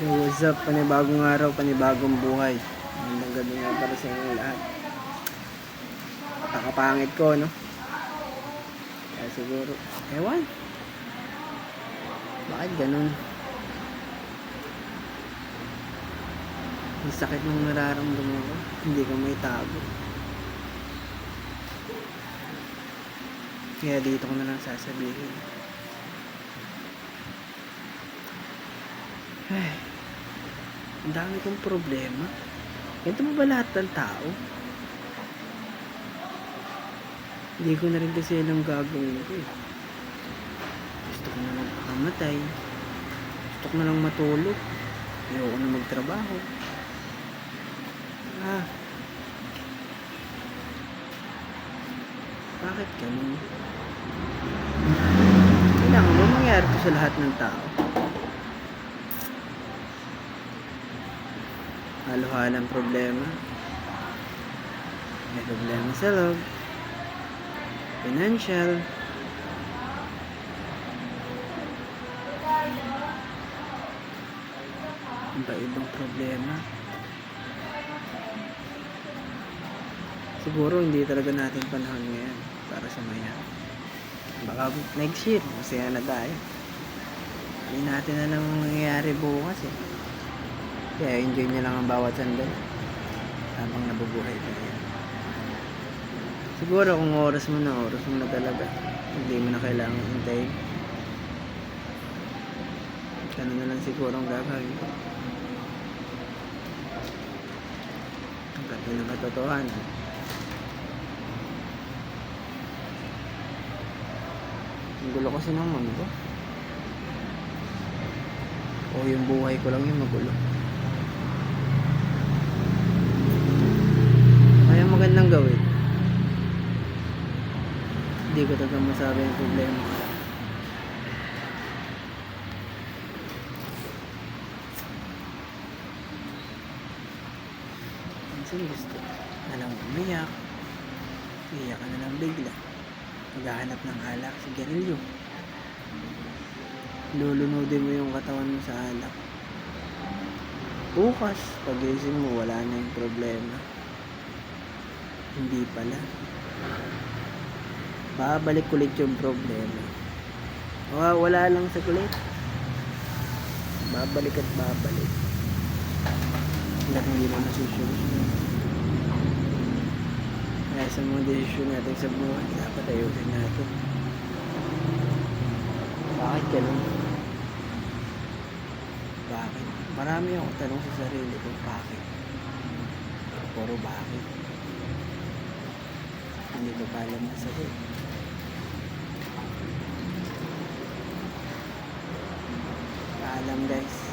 Yo, what's up? Panibagong araw, panibagong buhay. Magandang gabi nga para sa inyo lahat. Nakapangit ko, no? Kaya siguro, ewan. Bakit ganun? Ang sakit ng nararamdaman ko. Hindi ko may tago. Kaya dito ko na lang sasabihin. Ay, ang dami kong problema. Ganito mo ba lahat ng tao? Hindi ko na rin kasi alam gagawin ko eh. Gusto ko na magpakamatay. Gusto ko na lang matulog. Ayoko na magtrabaho. Ah. Bakit ganun? Kailangan ba mangyari to sa lahat ng tao? Halo-halang problema. May problema sa loob. Financial. Iba-ibang problema. Siguro hindi talaga natin panahon ngayon para sa maya. Baka next year, masaya na tayo. Hindi natin alam ang nangyayari bukas eh. Kaya enjoy nyo lang ang bawat sandali. Habang nabubuhay tayo. Siguro kung oras mo na, oras mo na talaga. Hindi mo na kailangan hintayin. Ganun na lang siguro ang gagawin. Ang ganda ng katotohanan. Ang gulo kasi ng mundo. O yung buhay ko lang yung magulo. Kaya magandang gawin. Hindi ko talaga masabi ang problema. Minsan gusto na lang umiyak. Iyak ka na lang bigla. Maghahanap ng alak, sigarilyo. Lulunodin mo yung katawan mo sa alak. Bukas, pagising mo, wala na yung problema. Hindi pala. Babalik ulit yung problema. Wa- wala lang sa kulit. Babalik at babalik. Hanggat hindi mo nasusunod. Kaya sa mga desisyon natin sa buhay, dapat ayusin natin. Bakit ganun? Bakit? Marami akong tanong sa sarili ko, bakit? Puro bakit? Hindi ko pa alam ang sagot. Guys.